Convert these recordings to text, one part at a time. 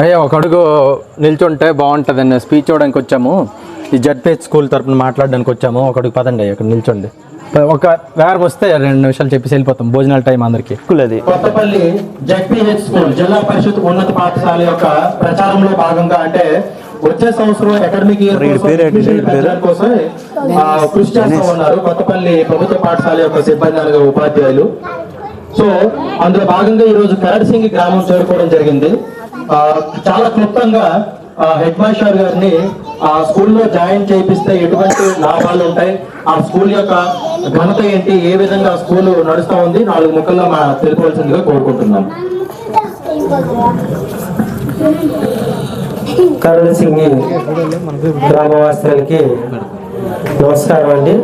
అయ్యా ఒక అడుగు నిల్చుంటే బాగుంటుంది అన్న స్పీచ్ ఇవ్వడానికి వచ్చాము. ఈ జడ్పీహెచ్ స్కూల్ తరపున మాట్లాడడానికి వచ్చాము. ఒక అడుగు పదండి అక్కడ నిల్చోండి. ఒక వేరం వస్తే రెండు నిమిషాలు చెప్పేసి వెళ్ళిపోతాం. భోజనాల టైం అందరికి. అది కొత్తపల్లి జడ్పీహెచ్ స్కూల్ జిల్లా పరిషత్ ఉన్నత పాఠశాల యొక్క ప్రచారంలో భాగంగా అంటే వచ్చే సంవత్సరం అకాడమిక్ ఇయర్? కోసం ఆ, కృషి చేస్తూ ఉన్నారు కొత్తపల్లి ప్రభుత్వ పాఠశాల యొక్క సిబ్బంది అనగా ఉపాధ్యాయులు. సో అందులో భాగంగా ఈ రోజు కరడ్సింగి గ్రామం చేరుకోవడం జరిగింది. చాలా క్లుప్తంగా హెడ్ మాస్టర్ గారిని ఆ స్కూల్లో జాయిన్ చేయిస్తే ఎటువంటి లాభాలు ఉంటాయి? ఆ స్కూల్ యొక్క ఘనత ఏంటి? ఏ విధంగా స్కూల్ నడుస్తూ ఉంది? నాలుగు ముక్కల్లో మా తెలుసుకోవాల్సిందిగా కోరుకుంటున్నాం. కరణ్ సింగ్ గ్రామవాసులకి నమస్కారం అండి.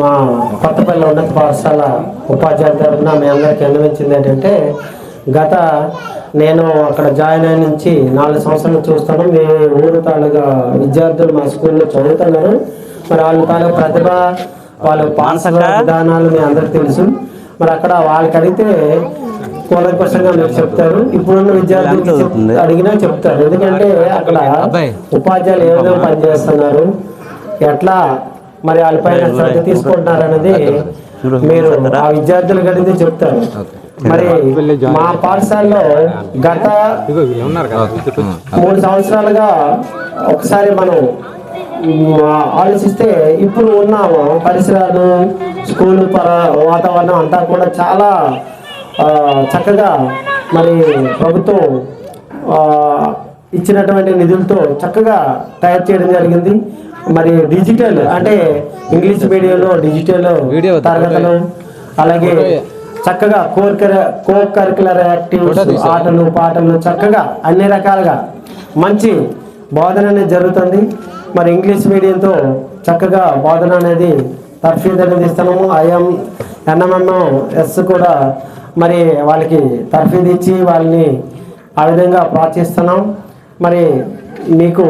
మా కొత్తపల్లి ఉన్నత పాఠశాల ఉపాధ్యాయుల తరఫున మీ అందరికీ అనుభవించింది ఏంటంటే గత నేను అక్కడ జాయిన్ అయిన నుంచి నాలుగు సంవత్సరాలు చూస్తాను మీ ఊరు తాలూగా విద్యార్థులు మా స్కూల్లో చదువుతున్నారు. మరి వాళ్ళ తాలూకా ప్రతిభ వాళ్ళ పాఠశాల విధానాలు మీ అందరికి తెలుసు. మరి అక్కడ వాళ్ళకి అడిగితే కూలపక్షంగా మీరు చెప్తారు. ఇప్పుడున్న విద్యార్థులకి చెప్- అడిగినా చెప్తారు. ఎందుకంటే అక్కడ ఉపాధ్యాయులు ఏ విధంగా పనిచేస్తున్నారు. ఎట్లా మరి వాళ్ళపైన శ్రద్ధ తీసుకుంటున్నారు అనేది మీరు ఆ విద్యార్థులకు అడిగితే చెప్తారు. మరి మా పాఠశాలలో గత మూడు సంవత్సరాలుగా ఒకసారి మనం ఆలోచిస్తే ఇప్పుడు ఉన్న పరిసరాలు స్కూల్ పర వాతావరణం అంతా కూడా చాలా చక్కగా మరి ప్రభుత్వం ఆ, ఇచ్చినటువంటి నిధులతో చక్కగా తయారు చేయడం జరిగింది. మరి డిజిటల్ అంటే ఇంగ్లీష్ మీడియంలో డిజిటల్ తరగతులు అలాగే చక్కగా కోర్ కో కరికులర్ యాక్టివిటీస్ ఆటలు పాటలు చక్కగా అన్ని రకాలుగా మంచి బోధన అనేది జరుగుతుంది. మరి ఇంగ్లీష్ మీడియంతో చక్కగా బోధన అనేది తర్ఫీదు అనేది ఇస్తున్నాము ఐఎం ఎన్ఎంఎం ఎస్ కూడా మరి వాళ్ళకి తర్ఫీదు ఇచ్చి వాళ్ళని ఆ విధంగా ప్రోత్సహిస్తున్నాం. మరి మీకు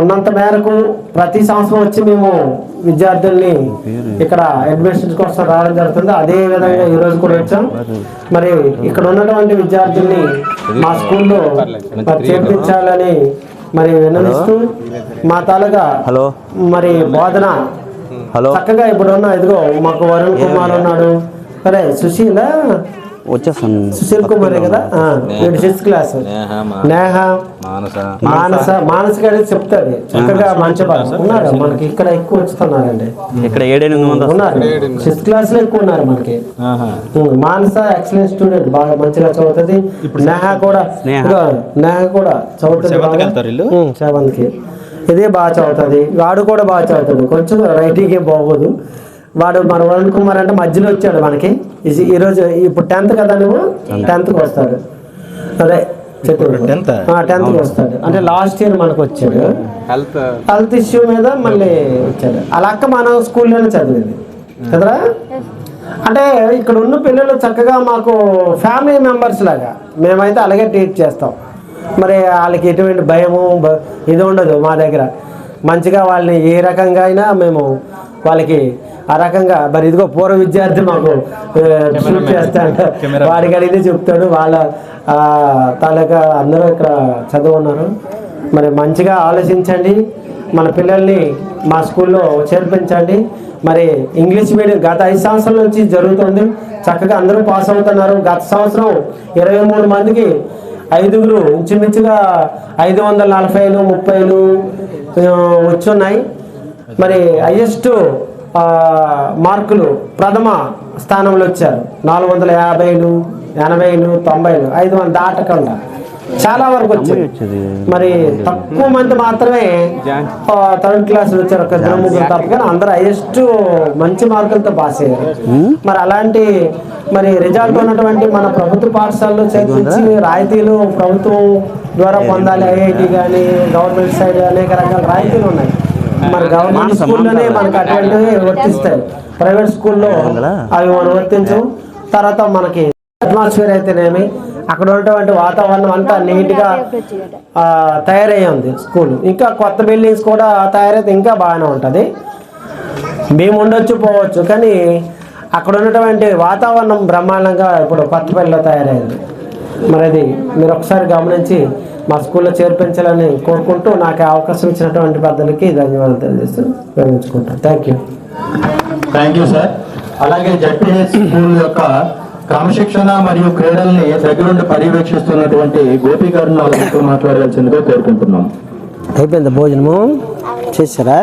ఉన్నంత మేరకు ప్రతి సంవత్సరం వచ్చి మేము విద్యార్థుల్ని ఇక్కడ అడ్మిషన్ కోసం రావడం జరుగుతుంది. అదే విధంగా ఈ రోజు కూడా వచ్చాం. మరి ఇక్కడ ఉన్నటువంటి విద్యార్థుల్ని మా స్కూల్లో చేర్పించాలని మరి విన్నవిస్తూ మా తాలూకా హలో. మరి బోధన హలో. చక్కగా ఇప్పుడు ఉన్న ఇదిగో మాకు వరుణ్ కుమార్ ఉన్నాడు. సరే సుశీల వచ్చేస్తాను. సుశీల్ కుమారే కదా? ఆ, వీడు సిక్స్త్ క్లాస్. నేహ మానస. మానస గారి చెప్తాది చక్కగా మంచి ఉన్నారు. మనకి ఇక్కడ ఎక్కువ వచ్చుతున్నారండి ఇక్కడ ఏడెనిమిది. ఉన్నారు. సిక్స్త్ క్లాస్లో ఎక్కువ ఉన్నారు మనకి. మానస ఎక్సలెంట్ స్టూడెంట్ బాగా మంచిగా చదువుతుంది. నేహ కూడా నేహ. కూడా చదువుతుంది సెవెంత్కి ఇదే బాగా చదువుతుంది. వాడు కూడా బాగా చదువుతాడు కొంచెం రైటింగ్ ఏం బాగోదు. వాడు మన వరుణ్ కుమార్ అంటే మధ్యలో వచ్చాడు మనకి. ఈ- ఈ రోజు ఇప్పుడు టెన్త్ కదా నువ్వు? టెన్త్. కి వస్తాడు. అదే టెన్త్. టెన్త్కి వస్తాడు. అంటే లాస్ట్ ఇయర్ మనకు వచ్చాడు. హెల్త్. హెల్త్ ఇష్యూ మీద మళ్ళీ వచ్చాడు. అలా అక్క మన స్కూల్లోనే చదివింది. కదరా? అంటే ఇక్కడ ఉన్న పిల్లలు చక్కగా మాకు ఫ్యామిలీ మెంబర్స్ లాగా. మేమైతే అలాగే ట్రీట్ చేస్తాం. మరి వాళ్ళకి ఎటువంటి భయము ఇది ఉండదు మా దగ్గర. మంచిగా వాళ్ళని ఏ రకంగా అయినా మేము వాళ్ళకి ఆ రకంగా మరి ఇదిగో పూర్వ విద్యార్థి మాకు షూట్ చేస్తాడు. వాడికి అడిగితే చెప్తాడు. వాళ్ళ తాలూకా అందరూ ఇక్కడ చదువు ఉన్నారు మరి మంచిగా ఆలోచించండి. మన పిల్లల్ని మా స్కూల్లో చేర్పించండి. మరి ఇంగ్లీష్ మీడియం గత ఐదు సంవత్సరాల నుంచి జరుగుతుంది. చక్కగా అందరూ పాస్ అవుతున్నారు. గత సంవత్సరం ఇరవై మూడు మందికి ఐదుగురు ఇంచుమించుగా ఐదు వందల నలభైలు ముప్పైలు వచ్చున్నాయి. మరి హయ్యెస్ట్ మార్కులు ప్రథమ స్థానంలో వచ్చారు. నాలుగు వందల యాభైలు ఎనభైలు తొంభైలు ఐదు వందల దాటకుండా. చాలా వరకు వచ్చాయి మరి తక్కువ మంది మాత్రమే థర్డ్ క్లాస్ వచ్చారు ఒక ఇద్దరు ముగ్గురు తప్ప కానీ అందరూ హైయెస్ట్ మంచి మార్కులతో పాస్ అయ్యారు. మరి అలాంటి మరి రిజల్ట్ ఉన్నటువంటి మన ప్రభుత్వ పాఠశాలలో చేర్పించి రాయితీలు ప్రభుత్వం ద్వారా పొందాలి ఐఐటి కానీ గవర్నమెంట్ సైడ్ అనేక రకాల రాయితీలు ఉన్నాయి. మరి గవర్నమెంట్ స్కూల్లోనే మనకు అటువంటివి వర్తిస్తాయి. ప్రైవేట్ స్కూల్లో అవి మనం వర్తించు. తర్వాత మనకి అట్మాస్ఫియర్ అయితేనేమి అక్కడ ఉన్నటువంటి వాతావరణం అంతా నీట్గా ఆ, తయారయ్యి ఉంది స్కూల్. ఇంకా కొత్త బిల్డింగ్స్ కూడా తయారైతే ఇంకా బాగానే ఉంటుంది. మేము ఉండొచ్చు పోవచ్చు కానీ అక్కడ ఉన్నటువంటి వాతావరణం బ్రహ్మాండంగా ఇప్పుడు కొత్తపల్లిలో తయారైంది. మరి అది మీరు ఒకసారి గమనించి మా స్కూల్లో చేర్పించాలని కోరుకుంటూ నాకు అవకాశం ఇచ్చినటువంటి పెద్దలకి ధన్యవాదాలు తెలియజేస్తూ వివరించుకుంటాను thank you thank you sir అలాగే జడ్పీహెచ్ స్కూల్ యొక్క క్రమశిక్షణ మరియు క్రీడల్ని దగ్గరుండి పర్యవేక్షిస్తున్నటువంటి గోపి గారిని నాలుగు మాట్లాడాల్సిందిగా కోరుకుంటున్నాం. అయిపోయింది భోజనము? చేశారా?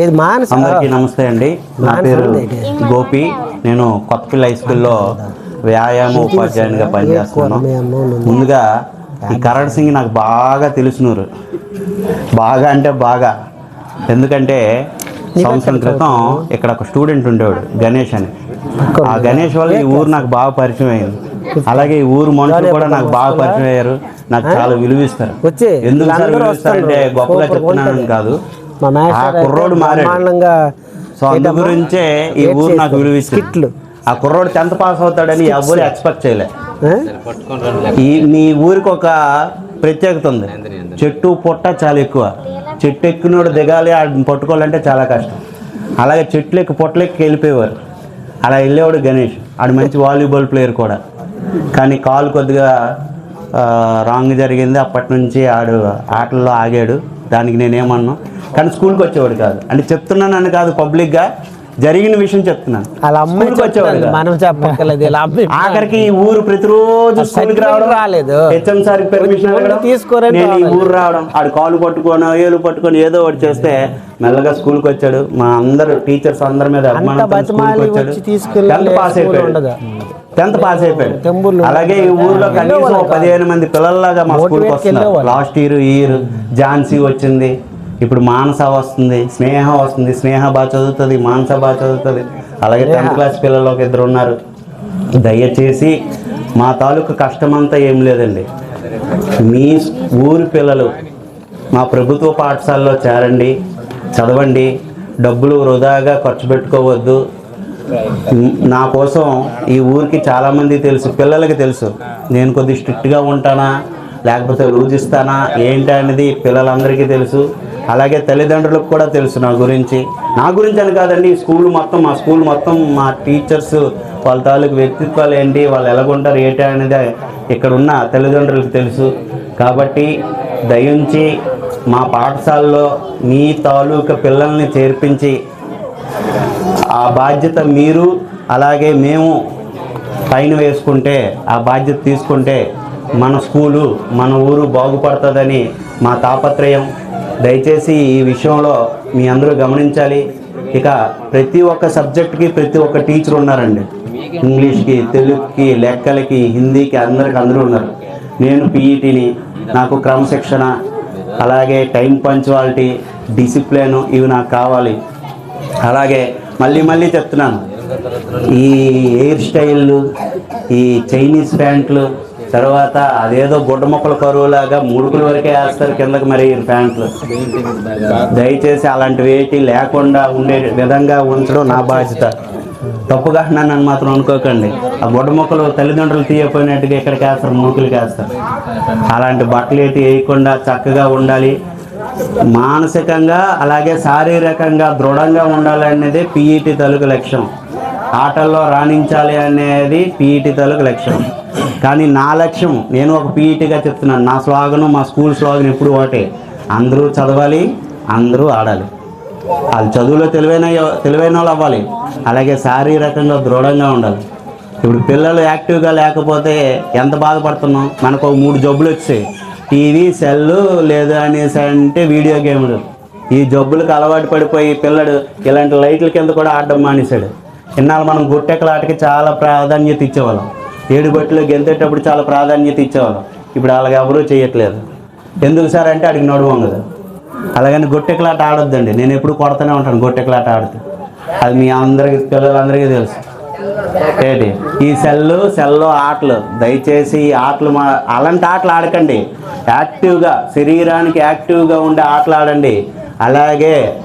ఏది మానస అందరికీ నమస్తే అండి. నా పేరు గోపి. నేను కొత్తపల్లి హై స్కూల్లో వ్యాయామ ఉపాధ్యాయునిగా పనిచేస్తున్నాను. ముందుగా ఈ కరణ్ సింగ్ నాకు బాగా తెలుసునూరు. బాగా అంటే బాగా. ఎందుకంటే సంవత్సరం క్రితం ఇక్కడ ఒక స్టూడెంట్ ఉండేవాడు గణేష్ అని. ఆ గణేష్ వల్ల ఈ ఊరు నాకు బాగా పరిచయం అయింది. అలాగే ఈ ఊరు మనుషులు కూడా నాకు బాగా పరిచయం అయ్యారు. నాకు చాలా విలువిస్తారు. ఎందుకు సార్ విలువిస్తారంటే వస్తారు. గొప్పగా చెప్తున్నానని ఉంటుంది. కాదు. ఆ కుర్రోడు మారాడు. సో అందు? గురించే ఈ ఊరు నాకు. విలువిస్తుంది స్కిట్లు ఆ కుర్రోడు టెన్త్ పాస్ అవుతాడని ఎవరు ఎక్స్పెక్ట్ చేయలే? ఈ మీ ఊరికి ఒక ప్రత్యేకత ఉంది. చెట్టు పుట్ట చాలా ఎక్కువ. చెట్టు ఎక్కినోడు దిగాలి పట్టుకోవాలంటే చాలా కష్టం. అలాగే చెట్లు ఎక్కి పొట్టలెక్కి వెళ్ళిపోయేవారు. అలా వెళ్ళేవాడు గణేష్. ఆడు మంచి వాలీబాల్ ప్లేయర్ కూడా. కానీ కాలు కొద్దిగా రాంగ్ జరిగింది. అప్పటి నుంచి ఆడు ఆటల్లో ఆగాడు. దానికి నేనేమన్నా. కానీ స్కూల్కి వచ్చేవాడు కాదు. అంటే చెప్తున్నానని కాదు పబ్లిక్గా. జరిగిన విషయం చెప్తున్నాను వాళ్ళ అమ్మాయి స్కూల్కి వచ్చేవాడు. మనం చెప్పక్కర్లేదు ఇలా అమ్మాయి ఆఖరికి ఈ ఊరు ప్రతిరోజు స్కూల్కి రావడం రాలేదు. హెచ్ఎం సార్ పర్మిషన్ ఊరికి తీసుకోరని నేను ఈ. ఊరు రావడం ఆడు కాలు పట్టుకొని ఏలు పట్టుకొని ఏదో ఒకటి చేస్తే మెల్లగా స్కూల్కి వచ్చాడు మా అందరు టీచర్స్ అందరి మీద టెన్త్ పాస్ స్కూల్ అయిపోయాడు. టెన్త్ పాస్ అయిపోయాడు అలాగే ఈ ఊర్లో కనీసం పదిహేను మంది పిల్లల్లాగా మా స్కూల్కి వస్తున్నారు. లాస్ట్ ఇయర్ ఈ ఇయర్ ఝాన్సీ వచ్చింది ఇప్పుడు మానస వస్తుంది స్నేహ వస్తుంది స్నేహ బాగా చదువుతుంది మానస బాగా చదువుతుంది. అలాగే టెన్త్ క్లాస్ పిల్లలు ఒక ఇద్దరు ఉన్నారు. దయచేసి మా తాలూకు కష్టమంతా ఏం లేదండి. మీ ఊరి పిల్లలు మా ప్రభుత్వ పాఠశాలలో చేరండి చదవండి డబ్బులు వృధాగా ఖర్చు పెట్టుకోవద్దు. నా కోసం ఈ ఊరికి చాలామంది తెలుసు పిల్లలకి తెలుసు. నేను కొద్ది స్ట్రిక్ట్గా ఉంటానా లేకపోతే లూజ్ ఇస్తానా ఏంటి అనేది పిల్లలందరికీ తెలుసు. అలాగే తల్లిదండ్రులకు కూడా తెలుసు నా గురించి. నా గురించి అని కాదండి స్కూల్ మొత్తం మా స్కూల్ మొత్తం మా టీచర్స్ వాళ్ళ తాలూకు వ్యక్తిత్వాలు ఏంటి వాళ్ళు ఎలాగుంటారు ఏంటి అనేది ఇక్కడ ఉన్న తల్లిదండ్రులకు తెలుసు. కాబట్టి దయించి మా పాఠశాలలో మీ తాలూకా పిల్లల్ని చేర్పించి ఆ బాధ్యత మీరు అలాగే మేము పైన వేసుకుంటే ఆ బాధ్యత తీసుకుంటే మన స్కూలు మన ఊరు బాగుపడుతుందని మా తాపత్రయం. దయచేసి ఈ విషయంలో మీ అందరూ గమనించాలి. ఇక ప్రతి ఒక్క సబ్జెక్ట్కి ప్రతి ఒక్క టీచర్ ఉన్నారండి. ఇంగ్లీష్కి తెలుగుకి లెక్కలకి హిందీకి అందరికి అందరూ ఉన్నారు. నేను పీఈటీని నాకు క్రమశిక్షణ అలాగే టైం పంచువాలిటీ డిసిప్లిన్ ఇవి నాకు కావాలి. అలాగే మళ్ళీ మళ్ళీ చెప్తున్నాను. ఈ హెయిర్ స్టైళ్ళు ఈ చైనీస్ ప్యాంట్లు తర్వాత అదేదో గుడ్డ మొక్కల కరువులాగా ముడుకుల వరకే వేస్తారు కిందకి మరి ప్యాంట్లు. దయచేసి అలాంటివి వేటి లేకుండా ఉండే విధంగా ఉంచడం నా బాధ్యత. తప్పుగా నన్ను మాత్రం అనుకోకండి. ఆ గుడ్డ మొక్కలు తల్లిదండ్రులు తీయపోయినట్టుగా ఇక్కడికి వేస్తారు? మూకులకి వేస్తారు. అలాంటి బట్టలు ఏటి వేయకుండా చక్కగా ఉండాలి. మానసికంగా అలాగే శారీరకంగా దృఢంగా ఉండాలనేది పీఈటీ తలుకు లక్ష్యం. ఆటల్లో రాణించాలి అనేది పీఈటీ తలుకు లక్ష్యం. కానీ నా లక్ష్యం నేను ఒక పీఈటీగా చెప్తున్నాను. నా స్లోగను మా స్కూల్ స్లోగన్ ఎప్పుడు ఒకటే. అందరూ చదవాలి అందరూ ఆడాలి. వాళ్ళు చదువులో తెలివైన తెలివైన వాళ్ళు అవ్వాలి. అలాగే శారీరకంగా దృఢంగా ఉండాలి. ఇప్పుడు పిల్లలు యాక్టివ్గా లేకపోతే ఎంత బాధపడుతున్నాం? మనకు ఒక మూడు జబ్బులు వచ్చాయి. టీవీ సెల్లు లేదు అనేసి అంటే వీడియో గేమ్లు. ఈ జబ్బులకు అలవాటు పడిపోయి పిల్లడు ఇలాంటి లైట్ల కింద కూడా ఆడడం మానేశాడు. ఇన్నాళ్ళు మనం గుట్టెక్కల ఆటకి చాలా ప్రాధాన్యత ఇచ్చేవాళ్ళం. ఏడుగొట్టులో గెంతేటప్పుడు చాలా ప్రాధాన్యత ఇచ్చేవాళ్ళం. ఇప్పుడు అలాగ ఎవరూ చేయట్లేదు. ఎందుకు సార్ అంటే అడిగి నడువం కదా అలాగని గొట్టెకలాట ఆడొద్దండి. నేను ఎప్పుడు కొడతానే ఉంటాను గొట్టెకలాట ఆడుతూ. అది మీ అందరికి పిల్లలందరికీ తెలుసు. ఏంటి? ఈ సెల్లు సెల్లో ఆటలు. దయచేసి ఈ ఆటలు మా అలాంటి ఆటలు ఆడకండి. యాక్టివ్గా శరీరానికి యాక్టివ్గా ఉండే ఆటలు ఆడండి. అలాగే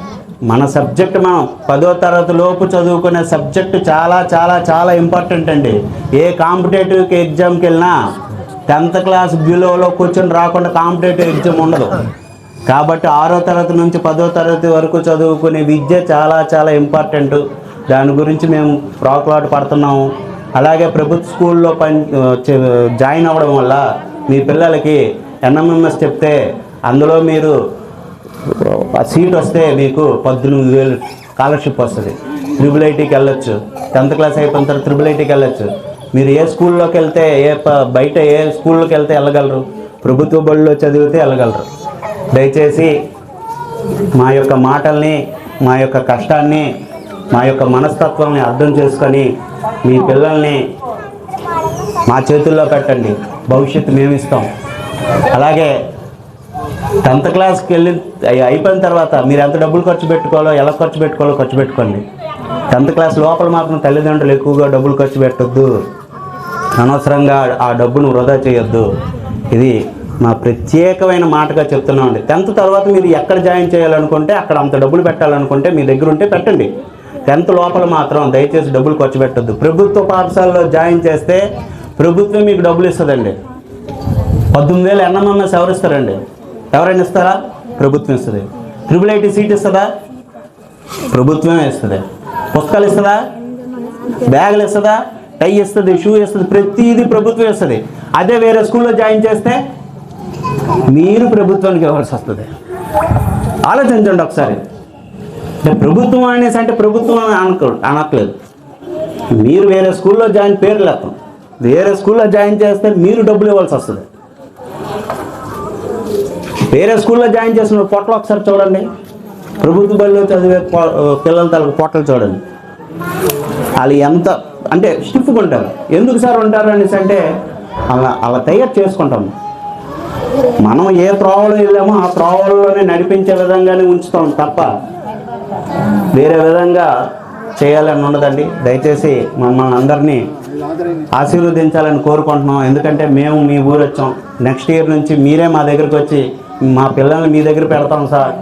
మన సబ్జెక్ట్ మనం పదో తరగతి లోపు చదువుకునే సబ్జెక్టు చాలా చాలా చాలా ఇంపార్టెంట్ అండి. ఏ కాంపిటేటివ్ ఎగ్జామ్కి వెళ్ళినా టెన్త్ క్లాస్ బిలోలో కూర్చొని రాకుండా కాంపిటేటివ్ ఎగ్జామ్ ఉండదు. కాబట్టి ఆరో తరగతి నుంచి పదో తరగతి వరకు చదువుకునే విద్య చాలా చాలా ఇంపార్టెంట్. దాని గురించి మేము ప్రాకులాట పడుతున్నాము. అలాగే ప్రభుత్వ స్కూల్లో పని జాయిన్ అవ్వడం వల్ల మీ పిల్లలకి ఎన్ఎంఎంఎస్ చెప్తే అందులో మీరు సీట్ వస్తే మీకు పద్దెనిమిది వేలు స్కాలర్షిప్ వస్తుంది. త్రిబుల్ ఐటీకి వెళ్ళొచ్చు. టెన్త్ క్లాస్ అయిపోయిన తర్వాత త్రిబుల్ ఐటీకి వెళ్ళొచ్చు. మీరు ఏ స్కూల్లోకి వెళ్తే ఏ బయట ఏ స్కూల్లోకి వెళ్తే వెళ్ళగలరు? ప్రభుత్వ బడిలో చదివితే వెళ్ళగలరు. దయచేసి మా యొక్క మాటల్ని మా యొక్క కష్టాన్ని మా యొక్క మనస్తత్వాన్ని అర్థం చేసుకొని మీ పిల్లల్ని మా చేతుల్లో పెట్టండి. భవిష్యత్తు మేము ఇస్తాం అలాగే టెన్త్ క్లాస్కి వెళ్ళి అయిపోయిన తర్వాత మీరు ఎంత డబ్బులు ఖర్చు పెట్టుకోవాలో ఎలా ఖర్చు పెట్టుకోవాలో ఖర్చు పెట్టుకోండి. టెన్త్ క్లాస్ లోపల మాత్రం తల్లిదండ్రులు ఎక్కువగా డబ్బులు ఖర్చు పెట్టొద్దు. అనవసరంగా ఆ డబ్బును వృధా చేయొద్దు. ఇది మా ప్రత్యేకమైన మాటగా చెప్తున్నామండి. టెన్త్ తర్వాత మీరు ఎక్కడ జాయిన్ చేయాలనుకుంటే అక్కడ అంత డబ్బులు పెట్టాలనుకుంటే మీ దగ్గర ఉంటే పెట్టండి. టెన్త్ లోపల మాత్రం దయచేసి డబ్బులు ఖర్చు పెట్టద్దు. ప్రభుత్వ పాఠశాలలో జాయిన్ చేస్తే ప్రభుత్వం మీకు డబ్బులు ఇస్తుందండి. పద్దెనిమిది వేలు ఎన్ఎంఎంఎస్ సవరిస్తారండి ఎవరైనా ఇస్తారా? ప్రభుత్వం ఇస్తుంది. ట్రిపుల్ ఐటీ సీట్ ఇస్తుందా? ప్రభుత్వమే ఇస్తుంది. పుస్తకాలు ఇస్తుందా? బ్యాగులు ఇస్తుందా? టై ఇస్తుంది షూ ఇస్తుంది ప్రతిదీ ప్రభుత్వం ఇస్తుంది. అదే వేరే స్కూల్లో జాయిన్ చేస్తే మీరు ప్రభుత్వానికి ఇవ్వాల్సి వస్తుంది. ఆలోచించండి ఒకసారి. అంటే ప్రభుత్వం అనేసి అంటే ప్రభుత్వం అని అనక అనట్లేదు. మీరు వేరే స్కూల్లో జాయిన్ పేరు లేస్తాం వేరే స్కూల్లో జాయిన్ చేస్తే మీరు డబ్బులు ఇవ్వాల్సి వస్తుంది. వేరే స్కూల్లో జాయిన్ చేసిన పొట్టలు ఒకసారి చూడండి. ప్రభుత్వ బడిలో చదివే పిల్లల తలకు పొట్టలు చూడండి. వాళ్ళు ఎంత అంటే స్టిఫ్గా ఉంటారు. ఎందుకు సార్ ఉంటారు అనేసి అంటే అలా అలా తయారు చేసుకుంటాం. మనం ఏ త్రోవలో వెళ్ళామో ఆ త్రోవల్లోనే నడిపించే విధంగానే ఉంచుతాం తప్ప వేరే విధంగా చేయాలని ఉండదండి. దయచేసి మమ్మల్ని అందరినీ ఆశీర్వదించాలని కోరుకుంటున్నాం. ఎందుకంటే మేము మీ ఊరు వచ్చాం. నెక్స్ట్ ఇయర్ నుంచి మీరే మా దగ్గరికి వచ్చి మా పిల్లల్ని మీ దగ్గర పెడతాం సార్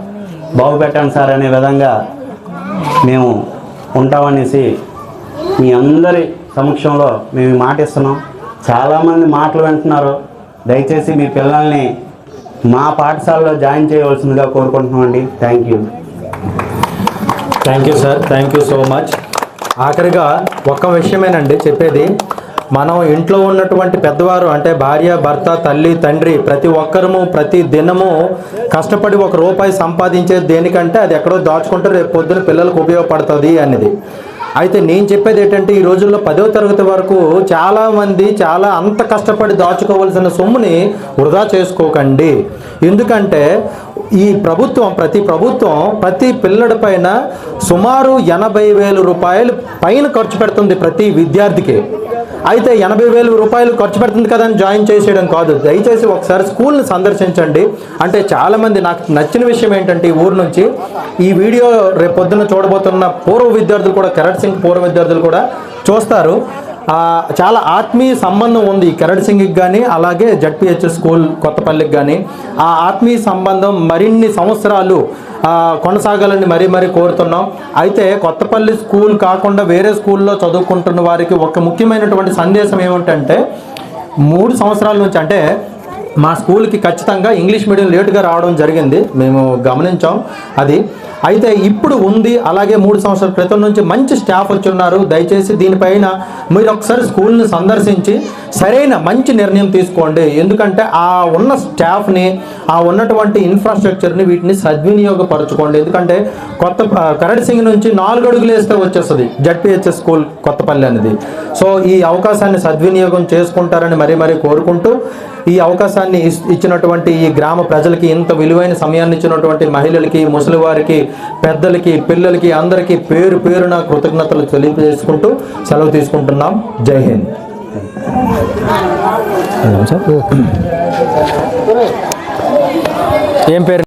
బాగు పెట్టండి సార్ అనే విధంగా మేము ఉంటామనేసి మీ అందరి సమక్షంలో మేము మాటిస్తున్నాం మాట ఇస్తున్నాం. చాలామంది మాటలు వింటున్నారు. దయచేసి మీ పిల్లల్ని మా పాఠశాలలో జాయిన్ చేయవలసిందిగా కోరుకుంటున్నామండి. Thank you thank you sir thank you so much ఆఖరిగా ఒక్క విషయమేనండి చెప్పేది. మనం ఇంట్లో ఉన్నటువంటి పెద్దవారు అంటే భార్య భర్త తల్లి తండ్రి ప్రతి ఒక్కరము ప్రతి దినము కష్టపడి ఒక రూపాయి సంపాదించేది దేనికంటే అది ఎక్కడో దాచుకుంటే రేపు పొద్దున పిల్లలకు ఉపయోగపడుతుంది అనేది అయితే నేను చెప్పేది ఏంటంటే ఈ రోజుల్లో పదో తరగతి వరకు చాలామంది చాలా అంత కష్టపడి దాచుకోవలసిన సొమ్ముని వృధా చేసుకోకండి. ఎందుకంటే ఈ ప్రభుత్వం ప్రతి ప్రభుత్వం ప్రతి పిల్లడి పైన సుమారు ఎనభై వేల రూపాయలు పైన ఖర్చు పెడుతుంది ప్రతి విద్యార్థికి. అయితే ఎనభై వేల రూపాయలు ఖర్చు పెడుతుంది కదా అని జాయిన్ చేసేయడం కాదు. దయచేసి ఒకసారి స్కూల్ని సందర్శించండి. అంటే చాలామంది నాకు నచ్చిన విషయం ఏంటంటే ఈ ఊరు నుంచి ఈ వీడియో రేపు పొద్దున్న చూడబోతున్న పూర్వ విద్యార్థులు కూడా కెరట్ సింగ్ పూర్వ విద్యార్థులు కూడా చూస్తారు. చాలా ఆత్మీయ సంబంధం ఉంది కెరట్ సింగ్కి కానీ అలాగే జడ్పిహెచ్ఎస్ స్కూల్ కొత్తపల్లికి కానీ ఆ ఆత్మీయ సంబంధం మరిన్ని సంవత్సరాలు కొనసాగాలని మరీ మరీ కోరుతున్నాం. అయితే కొత్తపల్లి స్కూల్ కాకుండా వేరే స్కూల్లో చదువుకుంటున్న వారికి ఒక ముఖ్యమైనటువంటి సందేశం ఏమిటంటే మూడు సంవత్సరాల నుంచి అంటే మా స్కూల్కి ఖచ్చితంగా ఇంగ్లీష్ మీడియం లేటుగా రావడం జరిగింది. మేము గమనించాం. అది అయితే ఇప్పుడు ఉంది. అలాగే మూడు సంవత్సరాల క్రితం నుంచి మంచి స్టాఫ్ వచ్చి ఉన్నారు. దయచేసి దీనిపైన మీరు ఒకసారి స్కూల్ని సందర్శించి సరైన మంచి నిర్ణయం తీసుకోండి. ఎందుకంటే ఆ ఉన్న స్టాఫ్ని ఆ ఉన్నటువంటి ఇన్ఫ్రాస్ట్రక్చర్ని వీటిని సద్వినియోగపరచుకోండి. ఎందుకంటే కొత్త కరడ్ సింగ్ నుంచి నాలుగు అడుగులు వేస్తే వచ్చేస్తుంది జడ్పిహెచ్ఎస్ స్కూల్ కొత్తపల్లి అనేది. సో ఈ అవకాశాన్ని సద్వినియోగం చేసుకుంటారని మరీ మరీ కోరుకుంటూ ఈ అవకాశాన్ని ఇచ్చినటువంటి ఈ గ్రామ ప్రజలకి ఇంత విలువైన సమయాన్ని ఇచ్చినటువంటి మహిళలకి ముసలి వారికి పెద్దలకి పిల్లలకి అందరికీ పేరు పేరున కృతజ్ఞతలు తెలియజేసుకుంటూ సెలవు తీసుకుంటున్నాం. జై హింద్. ఏం పేరు